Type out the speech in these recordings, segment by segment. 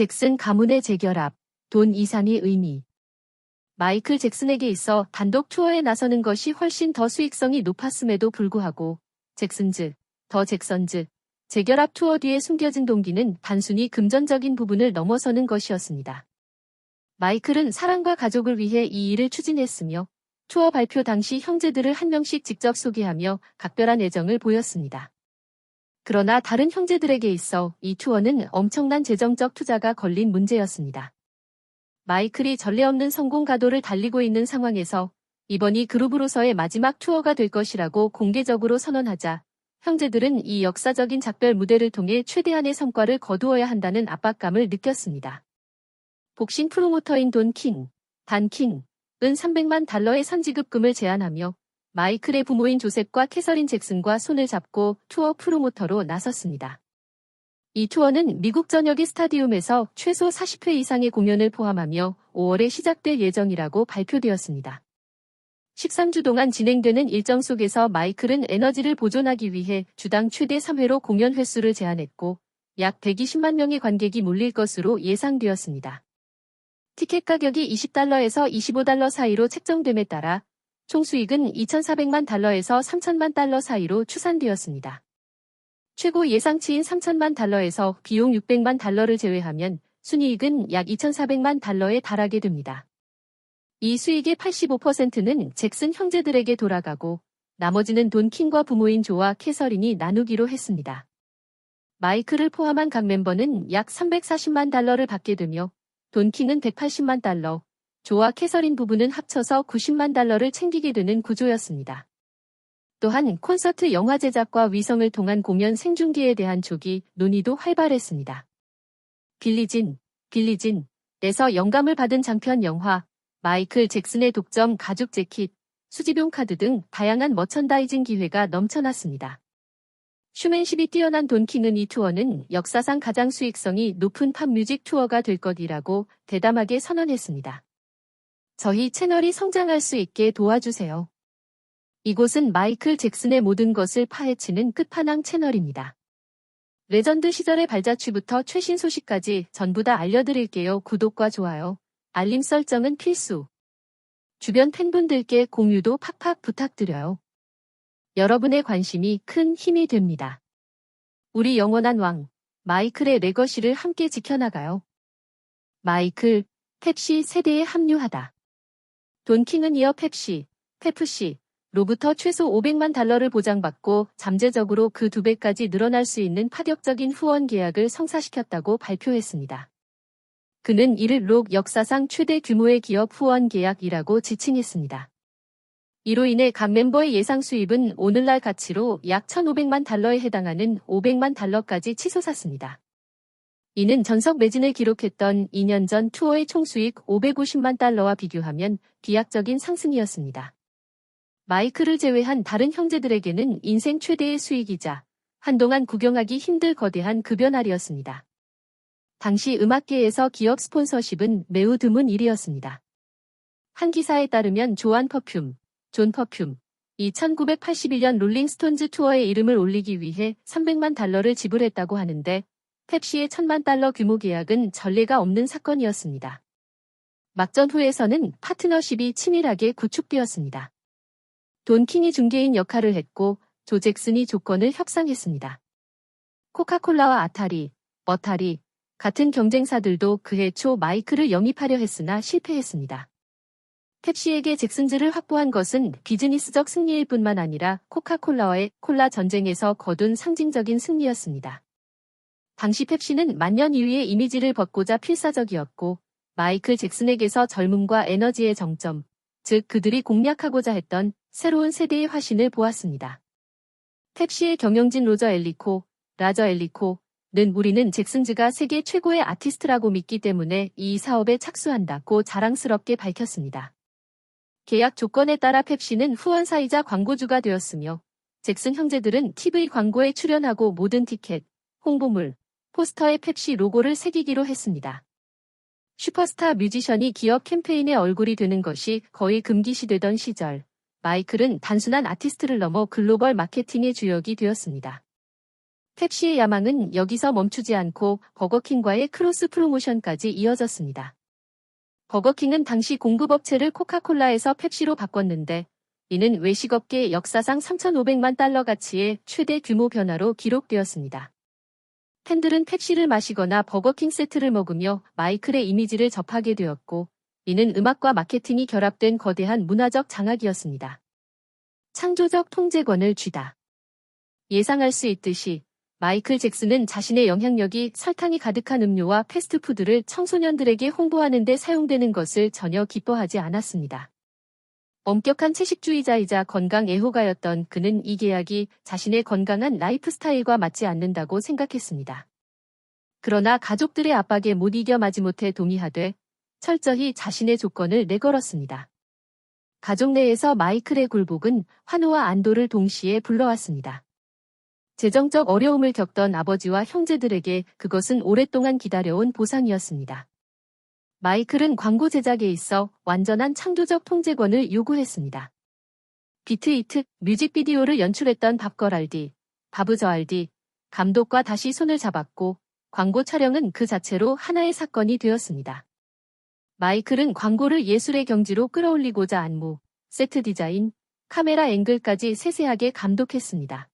잭슨 가문의 재결합, 돈 이상의 의미. 마이클 잭슨에게 있어 단독 투어에 나서는 것이 훨씬 더 수익성이 높았음에도 불구하고 잭슨즈, 더 잭선즈, 재결합 투어 뒤에 숨겨진 동기는 단순히 금전적인 부분을 넘어서는 것이었습니다. 마이클은 사랑과 가족을 위해 이 일을 추진했으며 투어 발표 당시 형제들을 한 명씩 직접 소개하며 각별한 애정을 보였습니다. 그러나 다른 형제들에게 있어 이 투어는 엄청난 재정적 투자가 걸린 문제였습니다. 마이클이 전례 없는 성공 가도를 달리고 있는 상황에서 이번이 그룹으로서의 마지막 투어가 될 것이라고 공개적으로 선언하자 형제들은 이 역사적인 작별 무대를 통해 최대한의 성과를 거두어야 한다는 압박감을 느꼈습니다. 복싱 프로모터인 돈 킹, 단 킹, 은 300만 달러의 선지급금을 제안하며 마이클의 부모인 조셉과 캐서린 잭슨과 손을 잡고 투어 프로모터로 나섰습니다. 이 투어는 미국 전역의 스타디움에서 최소 40회 이상의 공연을 포함하며 5월에 시작될 예정이라고 발표되었습니다. 13주 동안 진행되는 일정 속에서 마이클은 에너지를 보존하기 위해 주당 최대 3회로 공연 횟수를 제한했고 약 120만 명의 관객이 몰릴 것으로 예상되었습니다. 티켓 가격이 20달러에서 25달러 사이로 책정됨에 따라 총 수익은 2,400만 달러에서 3천만 달러 사이로 추산되었습니다. 최고 예상치인 3천만 달러에서 비용 600만 달러를 제외하면 순이익은 약 2,400만 달러에 달하게 됩니다. 이 수익의 85%는 잭슨 형제들에게 돌아가고 나머지는 돈 킹과 부모인 조와 캐서린이 나누기로 했습니다. 마이클을 포함한 각 멤버는 약 340만 달러를 받게 되며 돈 킹은 180만 달러, 조와 캐서린 부부는 합쳐서 90만 달러를 챙기게 되는 구조였습니다. 또한 콘서트 영화 제작과 위성을 통한 공연 생중계에 대한 조기 논의도 활발했습니다. 빌리진, 빌리진에서 영감을 받은 장편 영화, 마이클 잭슨의 독점 가죽 재킷, 수집용 카드 등 다양한 머천다이징 기회가 넘쳐났습니다. 슈맨십이 뛰어난 돈킹은 이 투어는 역사상 가장 수익성이 높은 팝 뮤직 투어가 될 것이라고 대담하게 선언했습니다. 저희 채널이 성장할 수 있게 도와주세요. 이곳은 마이클 잭슨의 모든 것을 파헤치는 끝판왕 채널입니다. 레전드 시절의 발자취부터 최신 소식까지 전부 다 알려드릴게요. 구독과 좋아요, 알림 설정은 필수. 주변 팬분들께 공유도 팍팍 부탁드려요. 여러분의 관심이 큰 힘이 됩니다. 우리 영원한 왕, 마이클의 레거시를 함께 지켜나가요. 마이클, 펩시 세대에 합류하다. 돈킹은 이어 펩시, 페프시, 로부터 최소 500만 달러를 보장받고 잠재적으로 그 두 배까지 늘어날 수 있는 파격적인 후원 계약을 성사시켰다고 발표했습니다. 그는 이를 록 역사상 최대 규모의 기업 후원 계약이라고 지칭했습니다. 이로 인해 각 멤버의 예상 수입은 오늘날 가치로 약 1,500만 달러에 해당하는 500만 달러까지 치솟았습니다. 이는 전석 매진을 기록했던 2년 전 투어의 총수익 550만 달러와 비교하면 비약적인 상승이었습니다. 마이클을 제외한 다른 형제들에게는 인생 최대의 수익이자 한동안 구경하기 힘들 거대한 급여날이었습니다. 당시 음악계에서 기업 스폰서십은 매우 드문 일이었습니다. 한 기사에 따르면 조안 퍼퓸, 존 퍼퓸, 이 1981년 롤링스톤즈 투어의 이름을 올리기 위해 300만 달러를 지불했다고 하는데 펩시의 1000만 달러 규모 계약은 전례가 없는 사건이었습니다. 막전 후에서는 파트너십이 치밀하게 구축되었습니다. 돈 킹이 중개인 역할을 했고 조 잭슨이 조건을 협상했습니다. 코카콜라와 아타리, 머타리 같은 경쟁사들도 그해 초 마이크를 영입하려 했으나 실패했습니다. 펩시에게 잭슨즈를 확보한 것은 비즈니스적 승리일 뿐만 아니라 코카콜라와의 콜라 전쟁에서 거둔 상징적인 승리였습니다. 당시 펩시는 만년 2위의 이미지를 벗고자 필사적이었고 마이클 잭슨에게서 젊음과 에너지의 정점, 즉 그들이 공략하고자 했던 새로운 세대의 화신을 보았습니다. 펩시의 경영진 로저 엘리코, 라저 엘리코는 우리는 잭슨즈가 세계 최고의 아티스트라고 믿기 때문에 이 사업에 착수한다고 자랑스럽게 밝혔습니다. 계약 조건에 따라 펩시는 후원사이자 광고주가 되었으며 잭슨 형제들은 TV 광고에 출연하고 모든 티켓, 홍보물, 포스터에 펩시 로고를 새기기로 했습니다. 슈퍼스타 뮤지션이 기업 캠페인의 얼굴이 되는 것이 거의 금기시되던 시절, 마이클은 단순한 아티스트를 넘어 글로벌 마케팅의 주역이 되었습니다. 펩시의 야망은 여기서 멈추지 않고 버거킹과의 크로스 프로모션까지 이어졌습니다. 버거킹은 당시 공급업체를 코카콜라에서 펩시로 바꿨는데 이는 외식업계 역사상 3,500만 달러 가치의 최대 규모 변화로 기록되었습니다. 팬들은 펩시를 마시거나 버거킹 세트를 먹으며 마이클의 이미지를 접하게 되었고 이는 음악과 마케팅이 결합된 거대한 문화적 장악이었습니다. 창조적 통제권을 쥐다. 예상할 수 있듯이 마이클 잭슨은 자신의 영향력이 설탕이 가득한 음료와 패스트푸드를 청소년들에게 홍보하는 데 사용되는 것을 전혀 기뻐하지 않았습니다. 엄격한 채식주의자이자 건강 애호가였던 그는 이 계약이 자신의 건강한 라이프 스타일과 맞지 않는다고 생각했습니다. 그러나 가족들의 압박에 못 이겨 마지못해 동의하되 철저히 자신의 조건을 내걸었습니다. 가족 내에서 마이클의 굴복은 환호와 안도를 동시에 불러왔습니다. 재정적 어려움을 겪던 아버지와 형제들에게 그것은 오랫동안 기다려온 보상이었습니다. 마이클은 광고 제작에 있어 완전한 창조적 통제권을 요구했습니다. 비트 이트 뮤직비디오를 연출했던 밥거랄디, 바브저알디 감독과 다시 손을 잡았고 광고 촬영은 그 자체로 하나의 사건이 되었습니다. 마이클은 광고를 예술의 경지로 끌어올리고자 안무, 세트 디자인, 카메라 앵글까지 세세하게 감독했습니다.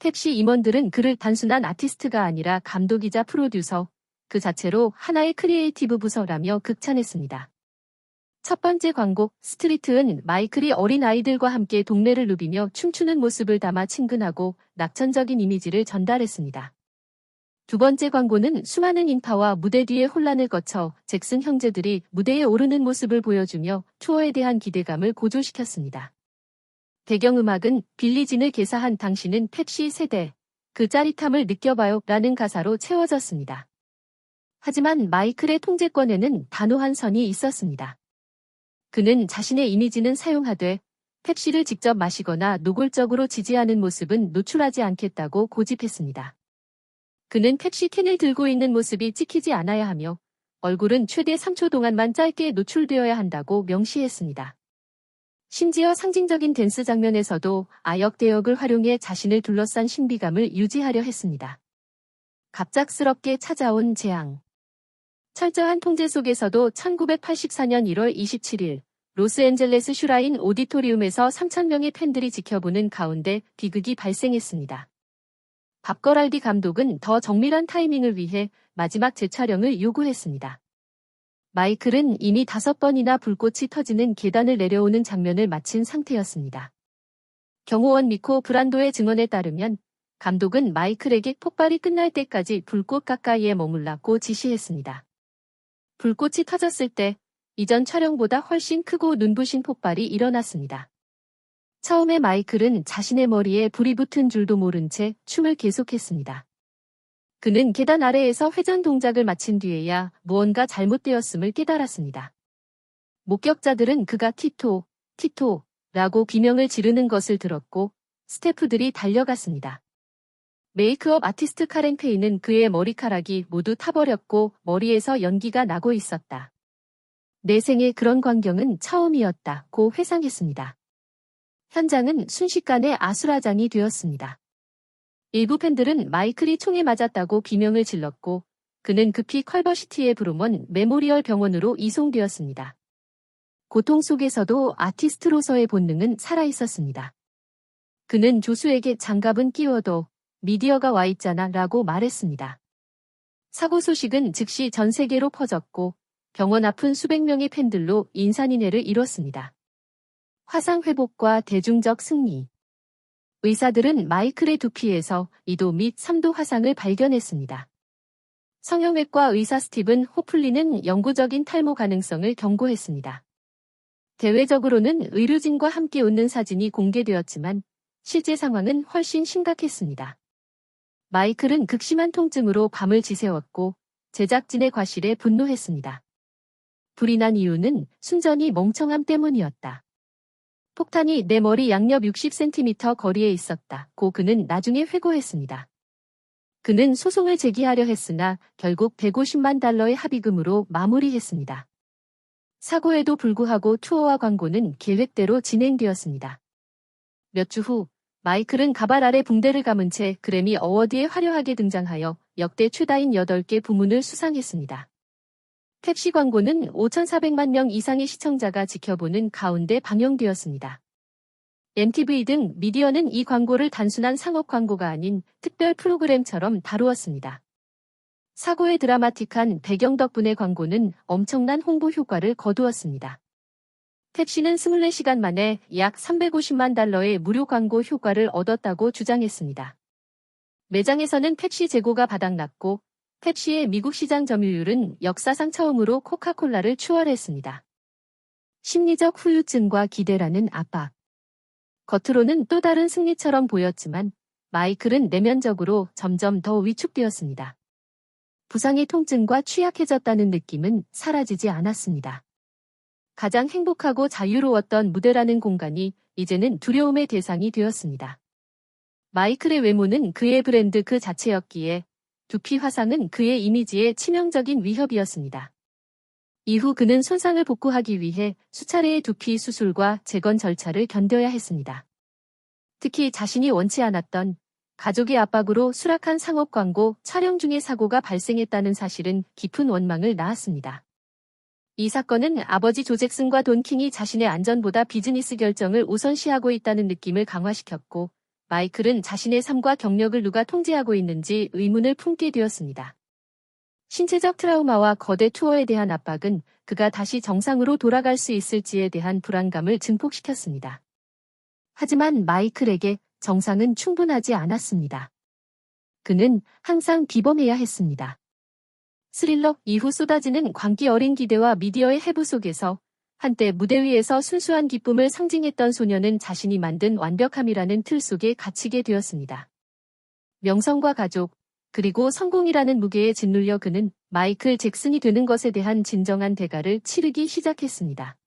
펩시 임원들은 그를 단순한 아티스트가 아니라 감독이자 프로듀서, 그 자체로 하나의 크리에이티브 부서라며 극찬했습니다. 첫 번째 광고 스트리트은 마이클이 어린 아이들과 함께 동네를 누비며 춤추는 모습을 담아 친근하고 낙천적인 이미지를 전달했습니다. 두 번째 광고는 수많은 인파와 무대 뒤의 혼란을 거쳐 잭슨 형제들이 무대에 오르는 모습을 보여주며 투어에 대한 기대감을 고조시켰습니다. 배경음악은 빌리진을 개사한 당신은 펩시 세대, 그 짜릿함을 느껴봐요 라는 가사로 채워졌습니다. 하지만 마이클의 통제권에는 단호한 선이 있었습니다. 그는 자신의 이미지는 사용하되 펩시를 직접 마시거나 노골적으로 지지하는 모습은 노출하지 않겠다고 고집했습니다. 그는 펩시 캔을 들고 있는 모습이 찍히지 않아야 하며 얼굴은 최대 3초 동안만 짧게 노출되어야 한다고 명시했습니다. 심지어 상징적인 댄스 장면에서도 아역 대역을 활용해 자신을 둘러싼 신비감을 유지하려 했습니다. 갑작스럽게 찾아온 재앙. 철저한 통제 속에서도 1984년 1월 27일 로스앤젤레스 슈라인 오디토리움에서 3,000명의 팬들이 지켜보는 가운데 비극이 발생했습니다. 밥거랄디 감독은 더 정밀한 타이밍을 위해 마지막 재촬영을 요구했습니다. 마이클은 이미 다섯 번이나 불꽃이 터지는 계단을 내려오는 장면을 마친 상태였습니다. 경호원 미코 브란도의 증언에 따르면 감독은 마이클에게 폭발이 끝날 때까지 불꽃 가까이에 머물라고 지시했습니다. 불꽃이 터졌을 때 이전 촬영보다 훨씬 크고 눈부신 폭발이 일어났습니다. 처음에 마이클은 자신의 머리에 불이 붙은 줄도 모른 채 춤을 계속했습니다. 그는 계단 아래에서 회전 동작을 마친 뒤에야 무언가 잘못되었음을 깨달았습니다. 목격자들은 그가 티토, 티토 라고 비명을 지르는 것을 들었고 스태프들이 달려갔습니다. 메이크업 아티스트 카렌 페이는 그의 머리카락이 모두 타버렸고 머리에서 연기가 나고 있었다. 내 생에 그런 광경은 처음이었다고 회상했습니다. 현장은 순식간에 아수라장이 되었습니다. 일부 팬들은 마이클이 총에 맞았다고 비명을 질렀고 그는 급히 컬버시티의 브루먼 메모리얼 병원으로 이송되었습니다. 고통 속에서도 아티스트로서의 본능은 살아있었습니다. 그는 조수에게 장갑은 끼워도 미디어가 와 있잖아 라고 말했습니다. 사고 소식은 즉시 전 세계로 퍼졌고 병원 앞은 수백 명의 팬들로 인산인해를 이뤘습니다. 화상 회복과 대중적 승리. 의사들은 마이클의 두피에서 2도 및 3도 화상을 발견했습니다. 성형외과 의사 스티븐 호플리는 영구적인 탈모 가능성을 경고했습니다. 대외적으로는 의료진과 함께 웃는 사진이 공개되었지만 실제 상황은 훨씬 심각했습니다. 마이클은 극심한 통증으로 밤을 지새웠고 제작진의 과실에 분노했습니다. 불이 난 이유는 순전히 멍청함 때문이었다. 폭탄이 내 머리 양옆 60cm 거리에 있었다. 고 그는 나중에 회고했습니다. 그는 소송을 제기하려 했으나 결국 150만 달러의 합의금으로 마무리했습니다. 사고에도 불구하고 투어와 광고는 계획대로 진행되었습니다. 몇 주 후 마이클은 가발 아래 붕대를 감은 채 그래미 어워드에 화려하게 등장하여 역대 최다인 8개 부문을 수상했습니다. 펩시 광고는 5,400만 명 이상의 시청자가 지켜보는 가운데 방영되었습니다. MTV 등 미디어는 이 광고를 단순한 상업 광고가 아닌 특별 프로그램처럼 다루었습니다. 사고의 드라마틱한 배경 덕분에 광고는 엄청난 홍보 효과를 거두었습니다. 펩시는 24시간 만에 약 350만 달러의 무료 광고 효과를 얻었다고 주장했습니다. 매장에서는 펩시 재고가 바닥났고 펩시의 미국 시장 점유율은 역사상 처음으로 코카콜라를 추월했습니다. 심리적 후유증과 기대라는 압박. 겉으로는 또 다른 승리처럼 보였지만 마이클은 내면적으로 점점 더 위축되었습니다. 부상의 통증과 취약해졌다는 느낌은 사라지지 않았습니다. 가장 행복하고 자유로웠던 무대라는 공간이 이제는 두려움의 대상이 되었습니다. 마이클의 외모는 그의 브랜드 그 자체였기에 두피 화상은 그의 이미지에 치명적인 위협이었습니다. 이후 그는 손상을 복구하기 위해 수차례의 두피 수술과 재건 절차를 견뎌야 했습니다. 특히 자신이 원치 않았던 가족의 압박으로 수락한 상업 광고 촬영 중에 사고가 발생했다는 사실은 깊은 원망을 낳았습니다. 이 사건은 아버지 조잭슨과 돈킹이 자신의 안전보다 비즈니스 결정을 우선시하고 있다는 느낌을 강화시켰고 마이클은 자신의 삶과 경력을 누가 통제하고 있는지 의문을 품게 되었습니다. 신체적 트라우마와 거대 투어에 대한 압박은 그가 다시 정상으로 돌아갈 수 있을지에 대한 불안감을 증폭시켰습니다. 하지만 마이클에게 정상은 충분하지 않았습니다. 그는 항상 비범해야 했습니다. 스릴러 이후 쏟아지는 광기 어린 기대와 미디어의 해부 속에서 한때 무대 위에서 순수한 기쁨을 상징했던 소녀는 자신이 만든 완벽함이라는 틀 속에 갇히게 되었습니다. 명성과 가족, 그리고 성공이라는 무게에 짓눌려 그는 마이클 잭슨이 되는 것에 대한 진정한 대가를 치르기 시작했습니다.